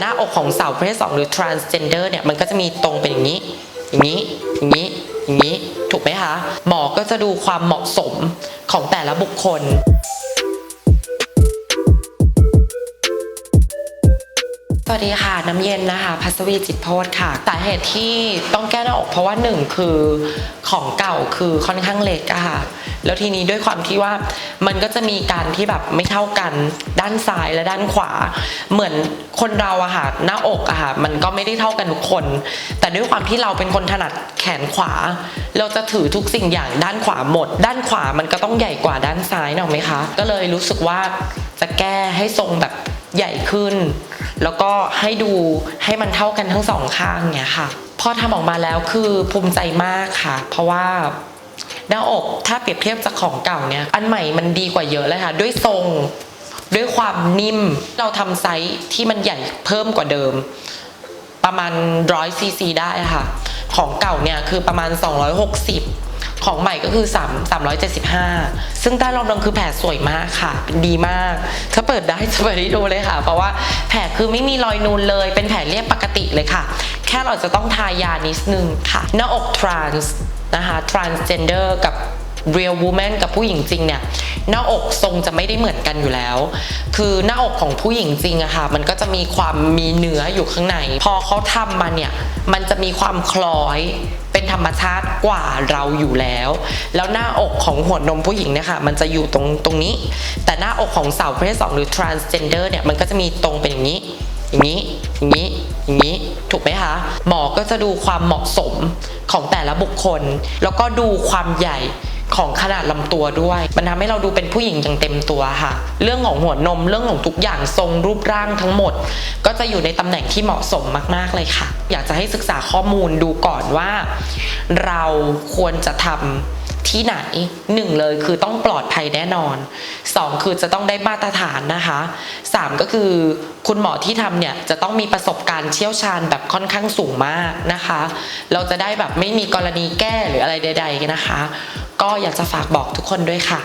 หน้าอกของสาวประเภท2หรือ transgender เนี่ยมันก็จะมีตรงเป็นอย่างนี้ อย่างนี้ อย่างนี้ อย่างนี้ ถูกไหมคะ หมอก็จะดูความเหมาะสมของแต่ละบุคคล วัสดีค่ะ น้ำเย็นนะคะ พัสวีจิตโพธค่ะ สาเหตุที่ต้องแก้หน้าอกเพราะว่าหนึ่งคือของเก่าคือค่อนข้างเล็กอะค่ะ แล้วทีนี้ด้วยความที่ว่ามันก็จะมีการที่แบบไม่เท่ากันด้านซ้ายและด้านขวา เหมือนคนเราอะค่ะหน้าอกอะค่ะมันก็ไม่ได้เท่ากันทุกคน แต่ด้วยความที่เราเป็นคนถนัดแขนขวา เราจะถือทุกสิ่งอย่างด้านขวาหมด ด้านขวามันก็ต้องใหญ่กว่าด้านซ้ายเนอะไหมคะ ก็เลยรู้สึกว่าจะแก้ให้ทรงแบบใหญ่ขึ้น แล้วก็ให้ดูให้มันเท่ากันทั้งสองข้างเนี่ยค่ะ พอทำออกมาแล้วคือภูมิใจมากค่ะ เพราะว่าหน้าอกถ้าเปรียบเทียบจากของเก่าเนี่ย อันใหม่มันดีกว่าเยอะเลยค่ะ ด้วยทรงด้วยความนิ่มเราทำไซส์ที่มันใหญ่เพิ่มกว่าเดิม ประมาณร้อยซีซีได้ค่ะ ของเก่าเนี่ยคือประมาณ 260 ของใหม่ก็คือ3 375 ซึ่งใต้รอบรังคือแผลสวยมากค่ะ ดีมาก ถ้าเปิดได้จะเปิดให้ดูเลยค่ะ เพราะว่าแผลคือไม่มีรอยนูนเลย เป็นแผลเรียบปกติเลยค่ะ แค่เราจะต้องทายานิดนึงค่ะ หน้าอก trans นะคะ transgender กับ real woman กับผู้หญิงจริงเนี่ยหน้าอกทรงจะไม่ได้เหมือนกันอยู่แล้ว คือหน้าอกของผู้หญิงจริงอะค่ะ มันก็จะมีความมีเนื้ออยู่ข้างใน พอเขาทำมาเนี่ย มันจะมีความคล้อย ธรรมชาติกว่าเราอยู่แล้ว แล้วหน้าอกของหัวนมผู้หญิงเนี่ยค่ะมันจะอยู่ตรงตรงนี้ แต่หน้าอกของสาวประเภท2หรือ transgender เนี่ยมันก็จะมีตรงเป็นอย่างนี้ อย่างนี้อย่างนี้อย่างนี้ถูกไหมคะหมอก็จะดูความเหมาะสมของแต่ละบุคคล แล้วก็ดูความใหญ่ ของขนาดลำตัวด้วย มันทำให้เราดูเป็นผู้หญิงอย่างเต็มตัวค่ะ เรื่องของหัวนมเรื่องของทุกอย่างทรงรูปร่างทั้งหมด ก็จะอยู่ในตำแหน่งที่เหมาะสมมาก ๆเลยค่ะ อยากจะให้ศึกษาข้อมูลดูก่อนว่า เราควรจะทำ ที่ไหนหนึ่งเลยคือต้องปลอดภัยแน่นอนสองคือจะต้องได้มาตรฐานนะคะสามก็คือคุณหมอที่ทำเนี่ยจะต้องมีประสบการณ์เชี่ยวชาญแบบค่อนข้างสูงมากนะคะ เราจะได้แบบไม่มีกรณีแก้หรืออะไรใด ๆนะคะ ก็อยากจะฝากบอกทุกคนด้วยค่ะ